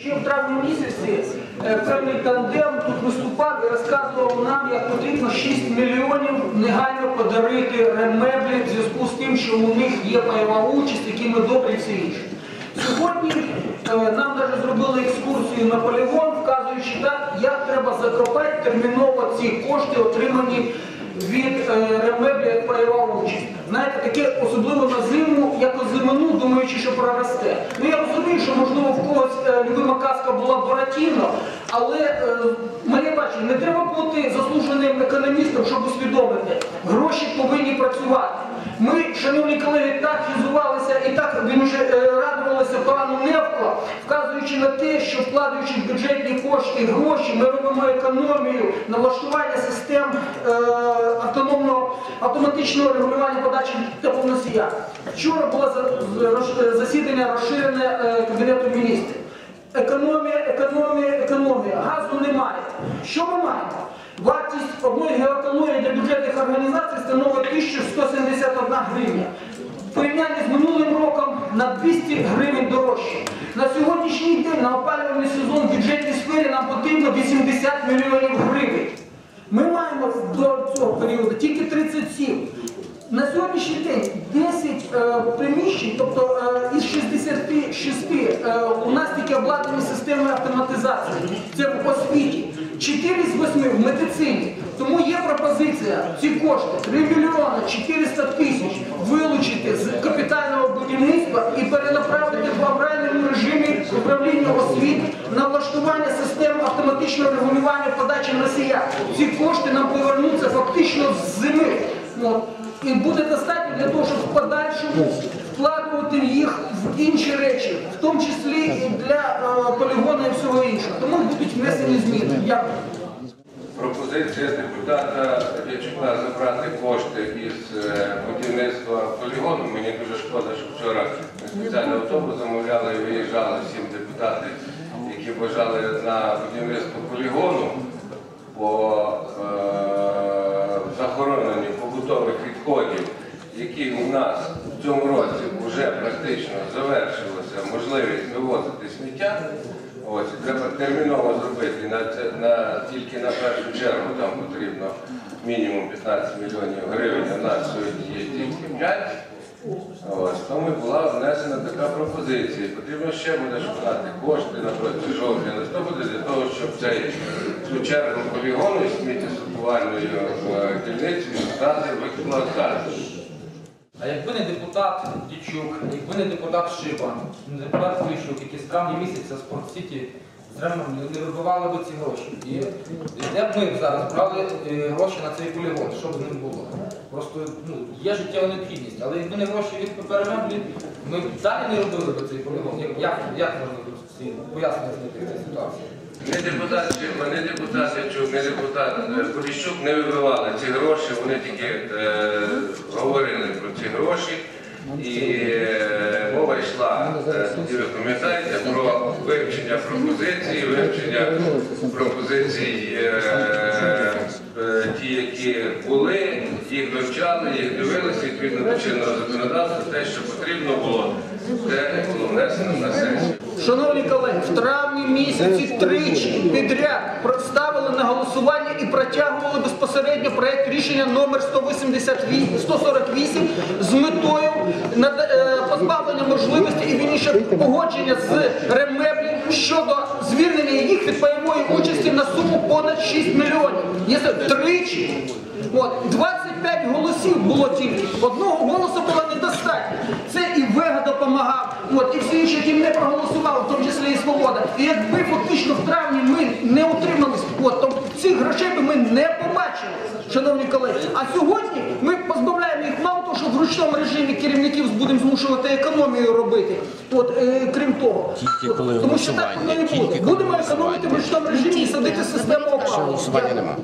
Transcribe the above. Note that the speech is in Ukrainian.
Ще в травні місяці е, певний тандем тут виступав і розказував нам, як потрібно 6 мільйонів негайно подарити ремеблі в зв'язку з тим, що у них є пайова участь, які ми добрі і все інше. Сьогодні е, нам навіть зробили екскурсію на полігон, вказуючи так, як треба закропати терміново ці кошти, отримані від е, ремеблі як пайова участь. Знаєте, таке особливо на зиму, якось зимину, думаючи, що проросте. Ну я розумію, що можливо казка була Буратіно, але е, моє бачення, не треба бути заслуженим економістом, щоб усвідомити. Гроші повинні працювати. Ми, шановні колеги, так хізувалися і так він вже е, радувалися пану Невко, вказуючи на те, що вкладаючи в бюджетні кошти гроші, ми робимо економію на влаштування систем е, автономного автоматичного регулювання подачі теплоносія. Вчора було роз- засідання розширене е, Кабінету міністрів. Економія, економія, економія. Газу немає. Що ми маємо? Вартість одної геокалорії для бюджетних організацій становить 1171 гривня. В порівнянні з минулим роком на 200 гривень дорожче. На сьогоднішній день на опалювальний сезон в бюджетній сфері нам потрібно 80 мільйонів гривень. Ми маємо до цього періоду тільки 37. На сьогоднішній день 10 е, приміщень, тобто е, із 66 обладнані системи автоматизації. Це в освіті. 4 з 8 в медицині. Тому є пропозиція ці кошти 3 мільйони 400 тисяч вилучити з капітального будівництва і перенаправити в авральному режимі управління освіти на влаштування систем автоматичного регулювання подачі носія. Ці кошти нам повернуться фактично з зими. І буде достатньо для того, щоб в подальшому вкладувати їх в інші речі, в тому числі і для е, полігону і всього іншого. Тому будуть внесені зміни. Дякую. Пропозиція депутата Ячука забрати кошти із е, будівництва полігону. Мені дуже шкода, що вчора ми спеціальний автобус замовляли і виїжджали всім депутати, які бажали на будівництво полігону по е, захороненню побутових відходів, які у нас в цьому році вже практично завершилася можливість вивозити сміття. Ось, треба терміново зробити. На на, тільки на першу чергу там потрібно мінімум 15 мільйонів гривень, а в нас сьогодні є тільки 5. Ось, тому була внесена така пропозиція. Потрібно ще буде шукати кошти на протязі жовтня для того, щоб цей, цю чергу полігону із сміттєсортувальною е, дільницею здати в експлуатацію. А якби не депутат Дічук, якби не депутат Шипа, не депутат Клищук, які з травня місяця з Спортсіті не вибивали б ці гроші. І де б ми зараз брали е, гроші на цей полігон, що б з ним було? Просто ну, є життєва необхідність, але якби не гроші від ППРМ, ми б далі не робили б цей полігон. Як, як, можна в цій ситуації? Не депутат Чима, не депутат Депутат е, Поліщук не вибивали ці гроші, вони тільки е, говорили про ці гроші. І е, мова йшла, тоді ви пам'ятаєте, про вивчення пропозицій, вивчення пропозицій, ті, які були, їх вивчали, їх дивилися, відповідно до чинного законодавства, те, що потрібно було, те було внесено на сесію. Шановні колеги, в травні місяці тричі підряд ставили на голосування і протягували безпосередньо проект рішення номер 188, 148 з метою е, позбавлення можливості і вірніше погодження з ремеблі щодо звільнення їх від пайової участі на суму понад 6 мільйонів. Є тричі. От, 25 голосів було тільки. Одного голосу було недостатньо. Це і Вега допомагав, і всі інші, які не проголосували, в тому числі і Свобода. І якби фактично в травні ми не утримались, от, то цих грошей би ми не побачили, шановні колеги. А сьогодні ми позбавляємо їх мало того, що в ручному режимі керівників будемо змушувати економію робити. От, е, крім того. Тільки От, коли тому що так голосування, воно і тільки буде. коли Будемо економити в ручному режимі і садити систему опалення. Голосування нема.